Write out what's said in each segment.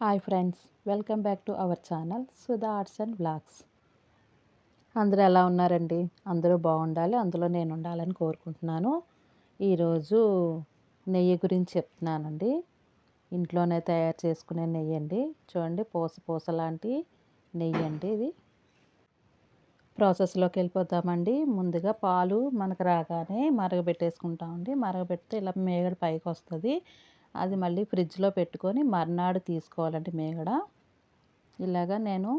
Hi friends welcome back to our channel Sudha arts and blogs అందరూ ఎలా ఉన్నారండి? అందరూ బాగుండాలి అందులో నేను ఉండాలని కోరుకుంటున్నాను. ఈరోజు నెయ్యి గురించి చెప్తున్నానండి. ఇంట్లోనే తయారు చేసుకునే నెయ్యి అండి. చూడండి పూస పూస లాంటి నెయ్యి అండి ఇది. ప్రాసెస్లోకి వెళ్ళిపోతామండి. ముందుగా పాలు మనకు రాగానే మరగబెట్టేసుకుంటామండి. మరగబెడితే ఇలా మేగడ పైకి వస్తుంది. అది మళ్ళీ ఫ్రిడ్జ్లో పెట్టుకొని మర్నాడు తీసుకోవాలండి మేగడ. ఇలాగా నేను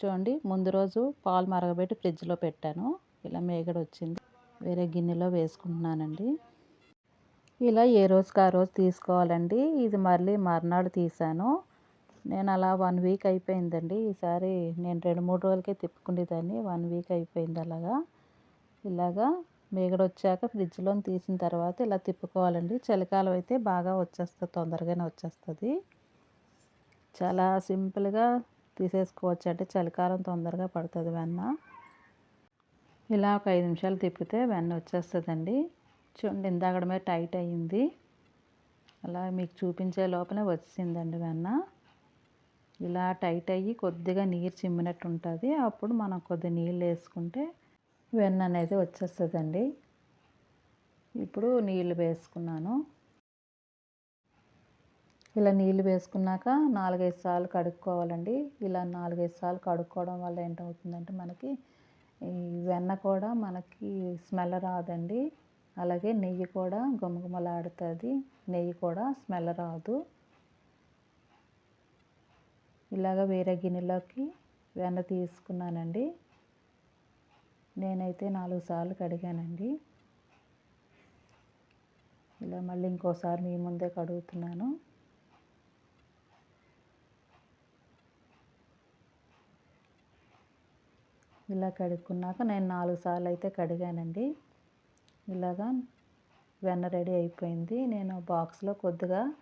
చూడండి ముందు రోజు పాలు మరగబెట్టి ఫ్రిడ్జ్లో పెట్టాను. ఇలా మేగడ వచ్చింది. వేరే గిన్నెలో వేసుకుంటున్నానండి. ఇలా ఏ రోజుకి ఆ రోజు తీసుకోవాలండి. ఇది మళ్ళీ మర్నాడు తీసాను. నేను అలా వన్ వీక్ అయిపోయిందండి. ఈసారి నేను రెండు మూడు రోజులకే తిప్పుకునేదాన్ని వన్ వీక్ అయిపోయింది అలాగా. ఇలాగా మేగడ వచ్చాక ఫ్రిడ్జ్లో తీసిన తర్వాత ఇలా తిప్పుకోవాలండి. చలికాలం అయితే బాగా వచ్చేస్తుంది తొందరగానే వచ్చేస్తుంది. చాలా సింపుల్గా తీసేసుకోవచ్చు అంటే చలికాలం తొందరగా పడుతుంది వెన్న. ఇలా ఒక ఐదు నిమిషాలు తిప్పితే వెన్న వచ్చేస్తుందండి. చూడండి ఇందాకడమే టైట్ అయ్యింది. అలా మీకు చూపించే లోపలే వచ్చిందండి వెన్న. ఇలా టైట్ అయ్యి కొద్దిగా నీరు చిమ్మినట్టు ఉంటుంది. అప్పుడు మనం కొద్ది నీళ్ళు వేసుకుంటే వెన్న అనేది వచ్చేస్తుందండి. ఇప్పుడు నీళ్ళు వేసుకున్నాను. ఇలా నీళ్ళు వేసుకున్నాక నాలుగైదు సార్లు కడుక్కోవాలండి. ఇలా నాలుగైదు సార్లు కడుక్కోవడం వల్ల ఏంటవుతుందంటే మనకి ఈ వెన్న కూడా మనకి స్మెల్ రాదండి. అలాగే నెయ్యి కూడా గుమగుమలాడుతుంది నెయ్యి కూడా స్మెల్ రాదు. ఇలాగ వేరే గిన్నెలోకి వెన్న తీసుకున్నానండి. నేనైతే నాలుగు సార్లు కడిగానండి. ఇలా మళ్ళీ ఇంకోసారి మీ ముందే కడుగుతున్నాను. ఇలా కడుక్కున్నాక నేను నాలుగు సార్లు అయితే కడిగానండి. ఇలాగా వెన్న రెడీ అయిపోయింది. నేను బాక్స్లో కొద్దిగా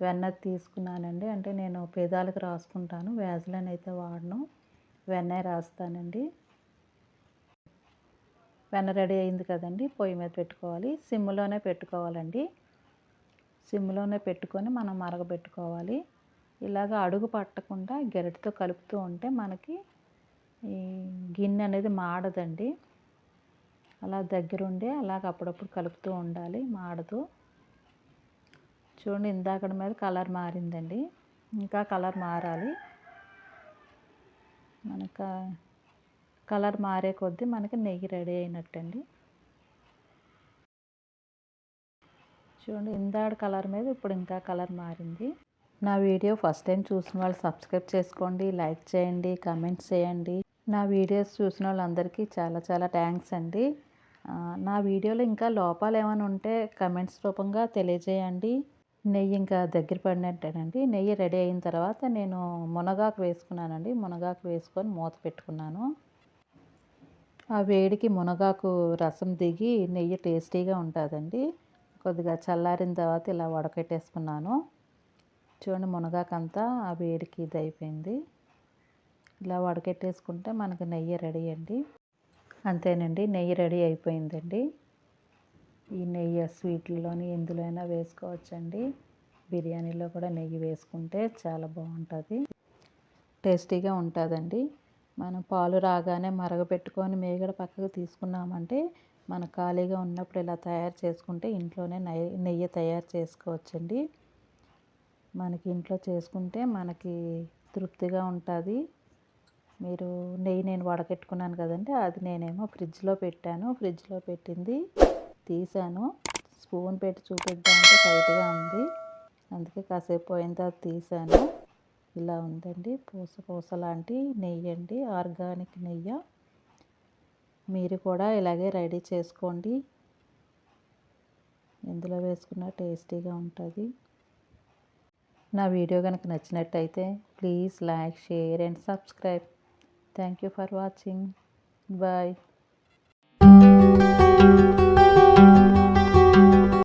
వెన్న తీసుకున్నానండి. అంటే నేను పేదాలకు రాసుకుంటాను. వ్యాజ్లైన్ అయితే వాడను. వెన్న రాస్తానండి. వెన్న రెడీ అయింది కదండి పొయ్యి మీద పెట్టుకోవాలి. సిమ్లోనే పెట్టుకోవాలండి. సిమ్లోనే పెట్టుకొని మనం మరగబెట్టుకోవాలి. ఇలాగ అడుగు పట్టకుండా గెరటితో కలుపుతూ ఉంటే మనకి ఈ గిన్నె అనేది మాడదండి. అలా దగ్గరుండి అలాగ అప్పుడప్పుడు కలుపుతూ ఉండాలి మాడదు. చూడండి ఇందాకడ మీద కలర్ మారిందండి. ఇంకా కలర్ మారాలి. మనకు కలర్ మారే కొద్దీ మనకి నెయ్యి రెడీ అయినట్టండి. చూడండి ఇందాడు కలర్ మీద ఇప్పుడు ఇంకా కలర్ మారింది. నా వీడియో ఫస్ట్ టైం చూసిన వాళ్ళు సబ్స్క్రైబ్ చేసుకోండి లైక్ చేయండి కమెంట్స్ చేయండి. నా వీడియోస్ చూసిన వాళ్ళందరికీ చాలా చాలా థ్యాంక్స్ అండి. నా వీడియోలో ఇంకా లోపాలు ఏమైనా ఉంటే కమెంట్స్ రూపంగా తెలియజేయండి. నెయ్యి ఇంకా దగ్గర పడినట్టేనండి. నెయ్యి రెడీ అయిన తర్వాత నేను మునగాకు వేసుకున్నానండి. మునగాకు వేసుకొని మూత పెట్టుకున్నాను. ఆ వేడికి మునగాకు రసం దిగి నెయ్యి టేస్టీగా ఉంటుందండి. కొద్దిగా చల్లారిన తర్వాత ఇలా వడకెట్టేసుకున్నాను. చూడండి మునగాకు అంతా ఆ వేడికి ఇది అయిపోయింది ఇలా వడకెట్టేసుకుంటే మనకు నెయ్యి రెడీ అండి. అంతేనండి నెయ్యి రెడీ అయిపోయిందండి. ఈ నెయ్యి స్వీట్లలోని ఎందులోనైనా వేసుకోవచ్చండి. బిర్యానీలో కూడా నెయ్యి వేసుకుంటే చాలా బాగుంటుంది. టేస్టీగా ఉంటుందండి. మనం పాలు రాగానే మరగపెట్టుకొని మేగడ పక్కకు తీసుకున్నామంటే మన ఖాళీగా ఉన్నప్పుడు ఇలా తయారు చేసుకుంటే ఇంట్లోనే నెయ్యి తయారు చేసుకోవచ్చండి. మనకి ఇంట్లో చేసుకుంటే మనకి తృప్తిగా ఉంటుంది. మీరు నెయ్యి నేను వడకెట్టుకున్నాను కదండి అది నేనేమో ఫ్రిడ్జ్లో పెట్టాను. ఫ్రిడ్జ్లో పెట్టింది తీసాను. స్పూన్ పెట్టి చూపిద్దామంటే టైట్గా ఉంది. అందుకే కాసేపు పోయిన తర్వాత తీసాను. ఇలా ఉందండి. పూస పూస లాంటి నెయ్యి అండి. ఆర్గానిక్ నెయ్యి. మీరు కూడా ఇలాగే రెడీ చేసుకోండి. ఇందులో వేసుకున్న టేస్టీగా ఉంటుంది. నా వీడియో కనుక నచ్చినట్టయితే please like share and subscribe. Thank you for watching. Bye.